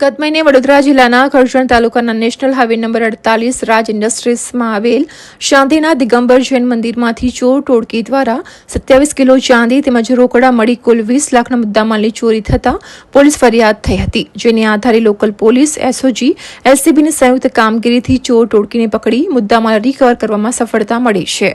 ગત મહિને વડોદરા જિલ્લાના કરજણ તાલુકાના નેશનલ હાઇવે નંબર અડતાલીસ રાજ ઇન્ડસ્ટ્રીઝમાં આવેલ શાંતિના દિગંબર જૈન મંદિરમાંથી ચોર ટોળકી દ્વારા સત્યાવીસ કિલો ચાંદી તેમજ રોકડા મળી કુલ વીસ લાખના મુદ્દામાલની ચોરી થતાં પોલીસ ફરિયાદ થઈ હતી, જેને આધારે લોકલ પોલીસ, એસઓજી એસસીબીની સંયુક્ત કામગીરીથી ચોર ટોળકીને પકડી મુદ્દામાલ રિકવર કરવામાં સફળતા મળી છે.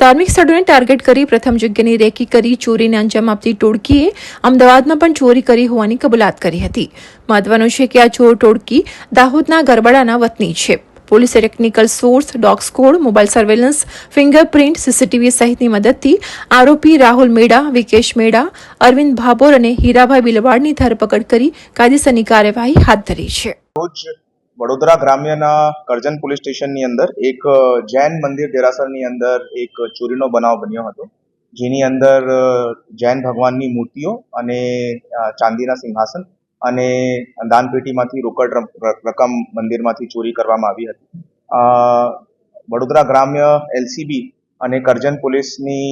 ધાર્મિક સ્થળોને ટાર્ગેટ કરી પ્રથમ જગ્યાની રેકી કરી ચોરીને અંજામ આપતી ટોળકીએ અમદાવાદમાં પણ ચોરી કરી હોવાની કબૂલાત કરી હતી. મહત્વનું છે કે આ ચોર ટોળકી દાહોદના ગરબડાના વતની છે. પોલીસે technical source, dog mobile surveillance, fingerprint, CCTV સહિતની મદદથી આરોપી રાહુલ મેડા, વિકેશ મેડા, અરવિંદ ભાભોર અને હીરાભાઈ બિલવાડની ધરપકડ કરી કાયદેસરની કાર્યવાહી હાથ ધરી છે. વડોદરા ગ્રામ્યના કરજણ પોલીસ સ્ટેશનની અંદર એક જૈન મંદિર દેરાસરની અંદર એક ચોરીનો બનાવ બન્યો હતો. જેની અંદર જૈન ભગવાનની મૂર્તિઓ અને ચાંદીના સિંહાસન અને દાનપેટીમાંથી રોકડ રકમ મંદિરમાંથી ચોરી કરવામાં આવી હતી. વડોદરા ગ્રામ્ય એલસીબી અને કરજણ પોલીસની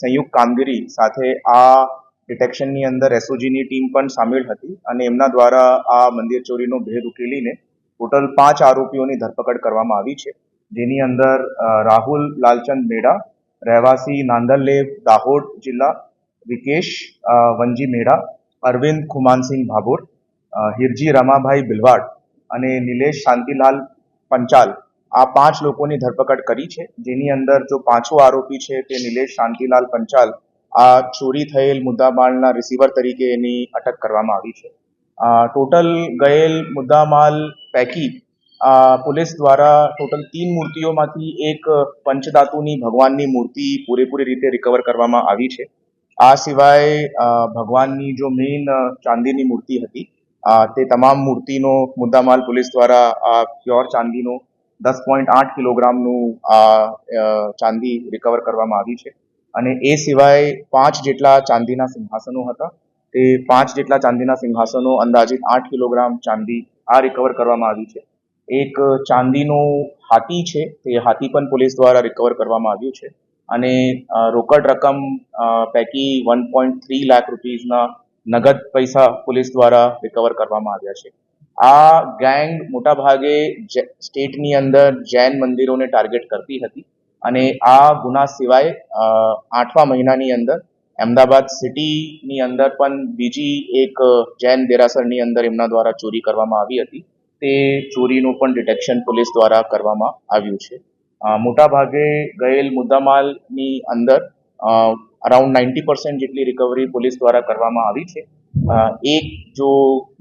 સંયુક્ત કામગીરી સાથે આ ડિટેક્શનની અંદર એસઓજીની ટીમ પણ સામેલ હતી અને એમના દ્વારા આ મંદિર ચોરીનો ભેદ ઉકેલીને ટોટલ પાંચ આરોપીઓની ધરપકડ કરવામાં આવી છે. જેની અંદર રાહુલ લાલચંદ મેડા, રહેવાસી નાંદરલેવ દાહોદ જિલ્લા, વિકેશ વંજી મેડા અરવિંદ ખુમાનસિંહ ભાભોર હિરજી રમાભાઈ બિલવાડ અને નિલેશ શાંતિલાલ પંચાલ આ પાંચ લોકોની ધરપકડ કરી છે. જેની અંદર જો પાંચો આરોપી છે તે નિલેશ શાંતિલાલ પંચાલ, આ ચોરી થયેલ મુદ્દામાલના રિસીવર તરીકે એની અટક કરવામાં આવી છે. ટોટલ ગયેલ મુદ્દામાલ પૈકી પોલીસ દ્વારા ટોટલ તીન મૂર્તિઓમાંથી એક પંચધાતુની ભગવાનની મૂર્તિ પૂરેપૂરી રીતે રિકવર કરવામાં આવી છે. આ સિવાય ભગવાનની જો મેઇન ચાંદીની મૂર્તિ હતી તે તમામ મૂર્તિનો મુદ્દામાલ પોલીસ દ્વારા આ પ્યોર ચાંદીનો દસ પોઈન્ટ આઠ કિલોગ્રામનું ચાંદી રિકવર કરવામાં આવી છે. અને એ સિવાય પાંચ જેટલા ચાંદીના સિંહાસનો હતા. તે પાંચ જેટલા ચાંદીના સિંહાસનો અંદાજિત આઠ કિલોગ્રામ ચાંદી આ રિકવર કરવામાં આવી છે. એક ચાંદીનો હાથી છે. તે હાથી પણ પોલીસ દ્વારા રિકવર કરવામાં આવ્યું છે. અને રોકડ રકમ પૈકી વન પોઈન્ટ થ્રી લાખ રૂપીઝના નગદ પૈસા પોલીસ દ્વારા રિકવર કરવામાં આવ્યા છે. આ ગેંગ મોટાભાગે જે- સ્ટેટની અંદર જૈન મંદિરોને ટાર્ગેટ કરતી હતી અને આ ગુના સિવાય આઠમા મહિનાની અંદર અમદાવાદ સિટીની અંદર પણ બીજી એક જૈન દેરાસરની અંદર એમના દ્વારા ચોરી કરવામાં આવી હતી. તે ચોરીનું પણ ડિટેક્શન પોલીસ દ્વારા કરવામાં આવ્યું છે. મોટાભાગે ગયેલ મુદ્દામાલની અંદર અરાઉન્ડ નાઇન્ટી પર્સન્ટ જેટલી રિકવરી પોલીસ દ્વારા કરવામાં આવી છે. એક જો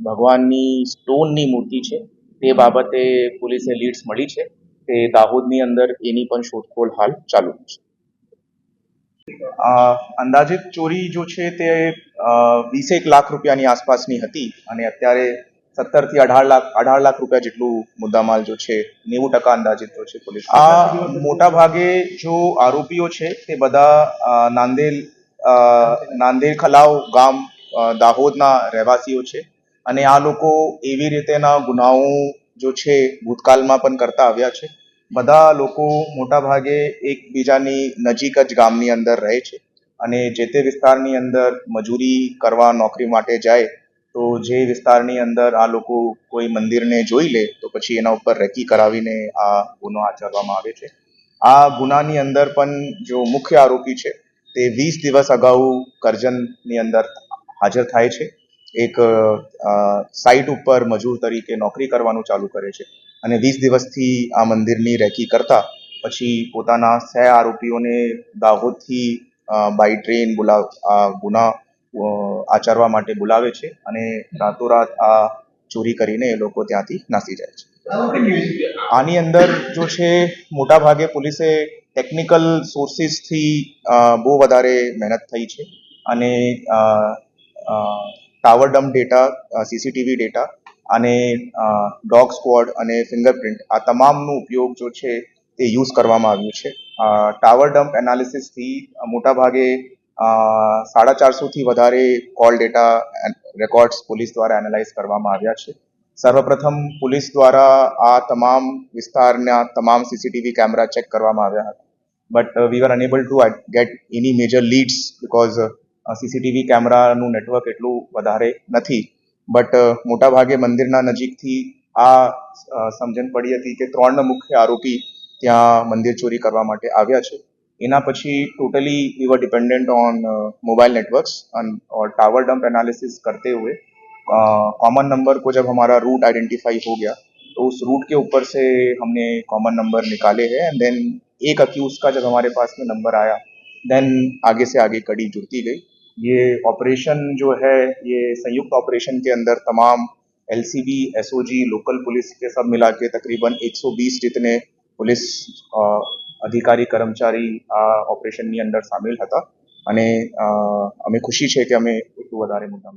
ભગવાનની સ્ટોનની મૂર્તિ છે, તે બાબતે પોલીસે લીડ્સ મળી છે. તે દાહોદની અંદર એની પણ શોધખોળ હાલ ચાલુ છે. અંદાજિત ચોરી જો છે તે વીસેક લાખ રૂપિયાની આસપાસની હતી અને અત્યારે સત્તરથી અઢાર લાખ અઢાર લાખ રૂપિયા જેટલું મુદ્દામાલ જો છે નેવું ટકા અંદાજિત છે પોલીસ આ મોટા ભાગે જો આરોપીઓ છે તે બધા નાંદેલ નાંદેલ ખલાવ ગામ દાહોદના રહેવાસીઓ છે. અને આ લોકો એવી રીતેના ગુનાઓ જો છે ભૂતકાળમાં પણ કરતા આવ્યા છે. બધા લોકો મોટા ભાગે એકબીજાની નજીક જ ગામની અંદર રહે છે. અને જે તે વિસ્તારની અંદર મજૂરી કરવા નોકરી માટે જાય તો જે વિસ્તારની અંદર આ લોકો કોઈ મંદિરને જોઈ લે, તો પછી એના ઉપર રેકી કરાવીને આ ગુનો આચરવામાં આવે છે. આ ગુનાની અંદર પણ જો મુખ્ય આરોપી છે, તે વીસ દિવસ અગાઉ કરજણની અંદર હાજર થાય છે. એક સાઇટ ઉપર મજૂર તરીકે નોકરી કરવાનું ચાલુ કરે છે અને વીસ દિવસથી આ મંદિરની રેકી કરતા પછી પોતાના સહ આરોપીઓને દાહોદથી બાય ટ્રેન બોલાવ ગુના આચરવા માટે બોલાવે છે અને રાતોરાત આ ચોરી કરીને એ લોકો ત્યાંથી નાસી જાય છે. આની અંદર જો છે મોટા ભાગે પોલીસે ટેકનિકલ સોર્સિસથી બહુ વધારે મહેનત થઈ છે અને tower dump data CCTV data અને ડોગ સ્ક્વોડ અને ફિંગરપ્રિન્ટ આ તમામનો ઉપયોગ જો છે તે યુઝ કરવામાં આવ્યું છે. ટાવર ડમ્પ એનાલિસિસથી મોટાભાગે સાડા ચારસોથી વધારે કોલ ડેટા રેકોર્ડ્સ પોલીસ દ્વારા એનાલાઇઝ કરવામાં આવ્યા છે. સર્વપ્રથમ પોલીસ દ્વારા આ તમામ વિસ્તારના તમામ સીસીટીવી કેમેરા ચેક કરવામાં આવ્યા હતા. But we are unable to get any major leads because CCTV કેમેરાનું નેટવર્ક એટલું વધારે નથી. બટ મોટા ભાગે મંદિરના નજીકથી આ સમજણ પડી હતી કે ત્રણ મુખ્ય આરોપી ત્યાં મંદિર ચોરી કરવા માટે આવ્યા છે. એના પછી totally we were dependent on mobile networks और टावर डंप एनालिसिस करते हुए कॉमन नंबर को जब हमारा रूट आइडेंटिफाई हो गया तो उस रूट के ऊपर से हमने कॉमन नंबर निकाले हैं एंड देन एक अक्यूज का जब हमारे पास में नंबर आया देन आगे से आगे कड़ी जुड़ती गई ये ऑपरेशन जो है ये संयुक्त ऑपरेशन के अंदर तमाम एलसीबी एसओजी लोकल पुलिस के सब मिला के तकरीबन 120 जितने पुलिस અ, અધિકારી, કર્મચારી આ ઓપરેશનની અંદર સામેલ હતા. અને અમે ખુશી છે કે અમે એટલું વધારે મોટામાં